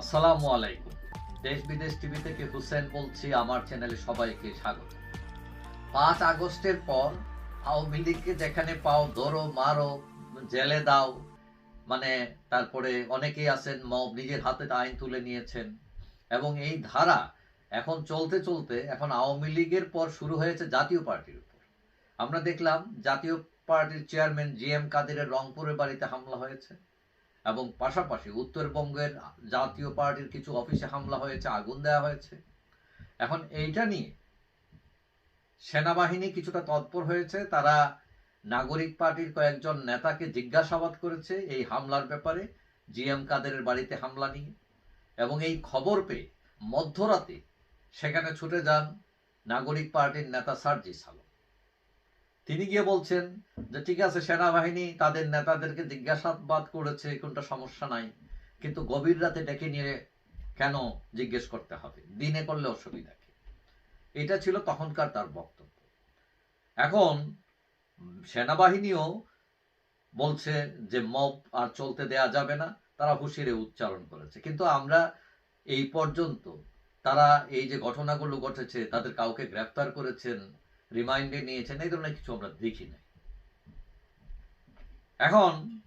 আসসালামু আলাইকুম। দেশ বিদেশ টিভি থেকে হুসেন বলছি, আমার চ্যানেলে সবাইকে স্বাগত। পাঁচ আগস্টের পর আওয়ামী লীগকে যেখানে পাও ধরো, মারো, জেলে দাও মানে তারপরে অনেকেই আছেন, মব নিজের হাতে আইন তুলে নিয়েছেন, এবং এই ধারা এখন চলতে চলতে এখন আওয়ামী লীগের পর শুরু হয়েছে জাতীয় পার্টির উপর। আমরা দেখলাম জাতীয় পার্টির চেয়ারম্যান জি এম কাদেরের রংপুরের বাড়িতে হামলা হয়েছে। এবং পাশাপাশি উত্তরবঙ্গের জাতীয় পার্টির কিছু অফিসে হামলা হয়েছে, আগুন দেওয়া হয়েছে। এখন এইটা নিয়ে সেনাবাহিনী কিছুটা তৎপর হয়েছে। তারা নাগরিক পার্টির কয়েকজন নেতাকে জিজ্ঞাসাবাদ করেছে এই হামলার ব্যাপারে, জিএম কাদেরের বাড়িতে হামলা নিয়ে। এবং এই খবর পেয়ে মধ্যরাতে সেখানে ছুটে যান নাগরিক পার্টির নেতা সার্জিস আলম। তিনি গিয়ে বলছেন যে, ঠিক আছে, সেনাবাহিনী তাদের নেতাদেরকে জিজ্ঞাসাবাদ করেছে কোনটা সমস্যা নাই। কিন্তু গভীর রাতে ডেকে নিয়ে কেন জিজ্ঞেস করতে হবে? দিনে করলে অসুবিধা কি? এটা ছিল তখনকার তার বক্তব্য। এখন সেনাবাহিনীও বলছে যে, মব আর চলতে দেয়া যাবে না। তারা হুঁশিয়ারে উচ্চারণ করেছে। কিন্তু আমরা এই পর্যন্ত তারা এই যে ঘটনাগুলো ঘটেছে, তাদের কাউকে গ্রেফতার করেছেন রিমাইন্ডে নিয়েছেন এই ধরনের কিছু আমরা দেখি নাই। এখন,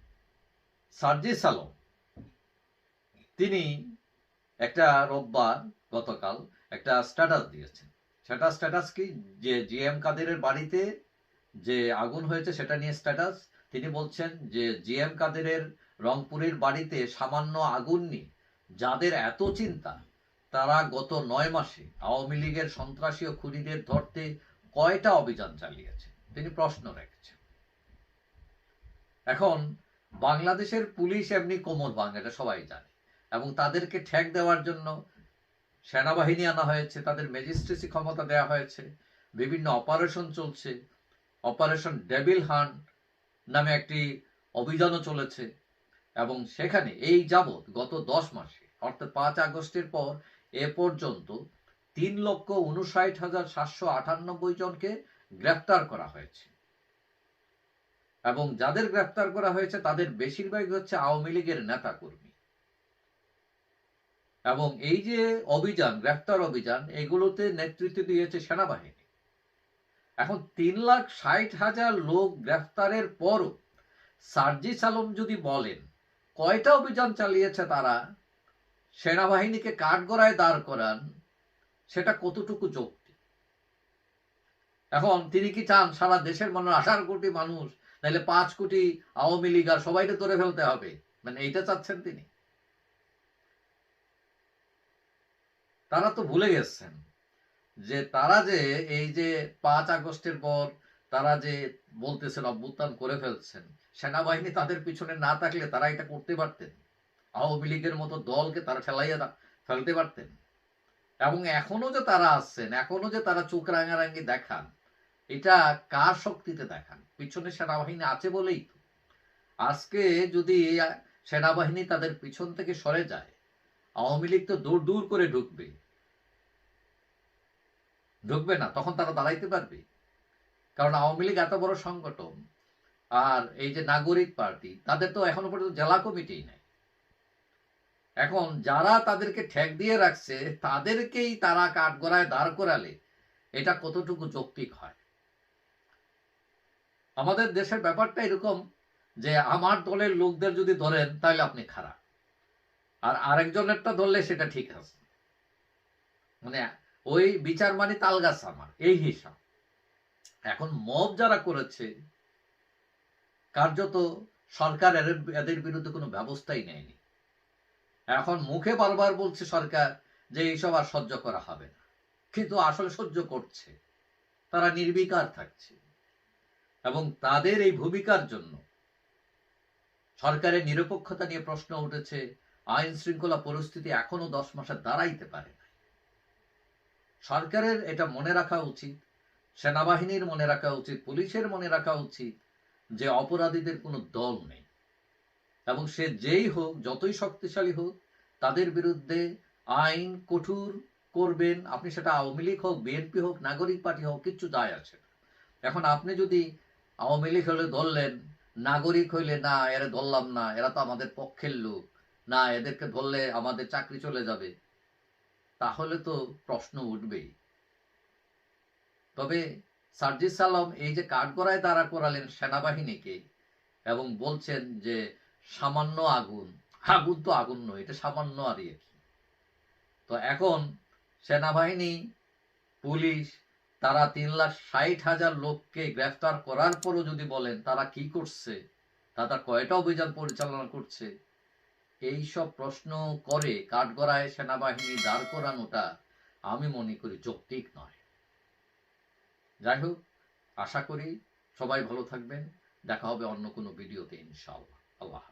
সার্জিস আলম তিনি একটা রোববার গতকাল একটা স্ট্যাটাস দিয়েছেন। সেটা স্ট্যাটাস কি? যে জিএম কাদেরের বাড়িতে যে আগুন হয়েছে, সেটা নিয়ে স্ট্যাটাস তিনি বলছেন যে জি এম কাদেরের রংপুরের বাড়িতে সামান্য আগুন নিয়ে যাদের এত চিন্তা, তারা গত নয় মাসে আওয়ামী লীগের সন্ত্রাসী ও খুনিদের ধরতে কয়টা অভিযান চালিয়েছে? তিনি প্রশ্ন রেখেছেন। এখন, বাংলাদেশের পুলিশ এমনি কোমর ভাঙ, এটা সবাই জানে। এবং তাদেরকে ঠেক দেওয়ার জন্য সেনাবাহিনী আনা হয়েছে, তাদের ম্যাজিস্ট্রেসি ক্ষমতা দেওয়া হয়েছে, বিভিন্ন অপারেশন চলছে। অপারেশন ডেভিল হান্ট নামে একটি অভিযানও চলেছে। এবং সেখানে এই যাবৎ গত দশ মাসে, অর্থাৎ পাঁচ আগস্টের পর এ পর্যন্ত তিন লক্ষ উনষাট হাজার সাতশো আটানব্বই জনকে গ্রেফতার করা হয়েছে। এবং যাদের গ্রেফতার করা হয়েছে, তাদের বেশিরভাগই হচ্ছে আওয়ামী লীগের নেতা কর্মী এবং এই যে অভিযান, গ্রেফতার অভিযান, এগুলোতে নেতৃত্ব দিয়েছে সেনাবাহিনী। এখন তিন লাখ ষাট হাজার লোক গ্রেফতারের পরও সার্জিস আলম যদি বলেন, কয়টা অভিযান চালিয়েছে তারা? সেনাবাহিনীকে কাঠগড়ায় দাঁড় করান সেটা কতটুকু যৌক্তি এখন তিনি কি চান সারা দেশের মানুষ, আঠারো কোটি মানুষ নাহলে পাঁচ কোটি আওয়ামী লীগ আর সবাইকে ধরে ফেলতে হবে? মানে এইটা চাচ্ছেন তিনি। তারা তো ভুলে গেছেন যে তারা যে এই যে পাঁচ আগস্টের পর তারা যে বলতেছেন, অভ্যুত্থান করে ফেলছেন, সেনাবাহিনী তাদের পিছনে না থাকলে তারা এটা করতে পারতেন? আওয়ামী লীগের মতো দলকে তারা ঠেলাইয়া দা- ফেলতে পারতেন? এবং এখনও যে তারা আসছেন, এখনও যে তারা চোখ রাঙারাঙ্গি দেখান, এটা কার শক্তিতে দেখান? পিছনে সেনাবাহিনী আছে বলেই তো। আজকে যদি সেনাবাহিনী তাদের পিছন থেকে সরে যায়, আওয়ামী লীগ তো দূর দূর করে ঢুকবে। ঢুকবে না, তখন তারা দাঁড়াইতে পারবে। কারণ আওয়ামী লীগ এত বড় সংগঠন, আর এই যে নাগরিক পার্টি, তাদের তো এখনও পর্যন্ত জেলা কমিটি নাই। এখন যারা তাদেরকে ঠেক দিয়ে রাখছে, তাদেরকেই তারা কাঠগড়ায় দাঁড় করালে এটা কতটুকু যৌক্তিক হয়? আমাদের দেশের ব্যাপারটা এরকম যে আমার দলের লোকদের যদি ধরেন, তাহলে আপনি খারাপ। আর আরেকজনেরটা ধরলে সেটা ঠিক আছে। মানে ওই বিচার মানে তালগাছ আমার, এই হিসাব। এখন মব যারা করেছে, কার্যত সরকার এদের বিরুদ্ধে কোনো ব্যবস্থাই নেয়নি। এখন মুখে বারবার বলছে সরকার যে এইসব আর সহ্য করা হবে না। কিন্তু আসলে সহ্য করছে। তারা নির্বিকার থাকছে। এবং তাদের এই ভূমিকার জন্য সরকারের নিরপেক্ষতা নিয়ে প্রশ্ন উঠেছে। আইন শৃঙ্খলা পরিস্থিতি এখনও দশ মাসে দাঁড়াইতে পারে না সরকারের এটা মনে রাখা উচিত, সেনাবাহিনীর মনে রাখা উচিত, পুলিশের মনে রাখা উচিত যে অপরাধীদের কোনো দল নেই। এবং সে যেই হোক, যতই শক্তিশালী হোক, তাদের বিরুদ্ধে আইন কঠোর করবেন। আপনি সেটা আওয়ামী লীগ হোক, বিএনপি হোক, নাগরিক পার্টি হোক, কিচ্ছু আসে না। এখন আপনি যদি আওয়ামী লীগ হলে ধরলেন, নাগরিক হইলে না, এরা ধরলাম না, এরা তো আমাদের পক্ষের লোক। না, এদেরকে ধরলে আমাদের চাকরি চলে যাবে। তাহলে তো প্রশ্ন উঠবেই। তবে সার্জিস আলম এই যে কাঠগড়ায় দাঁড়া করালেন সেনাবাহিনীকে এবং বলছেন যে সামান্য আগুন। আগুন তো আগুন নয়, এটা সামান্য আর কি তো এখন সেনাবাহিনী, পুলিশ, তারা তিন লাখ ষাট হাজার লোককে গ্রেফতার করার পরও যদি বলেন তারা কি করছে, তারা কয়টা অভিযান পরিচালনা করছে এই সব প্রশ্ন করে কাঠগড়ায় সেনাবাহিনী দাঁড় করানোটা আমি মনে করি যৌক্তিক নয়। যাই হোক, আশা করি সবাই ভালো থাকবেন, দেখা হবে অন্য কোনো ভিডিওতে ইনশাআল্লাহ। আল্লাহ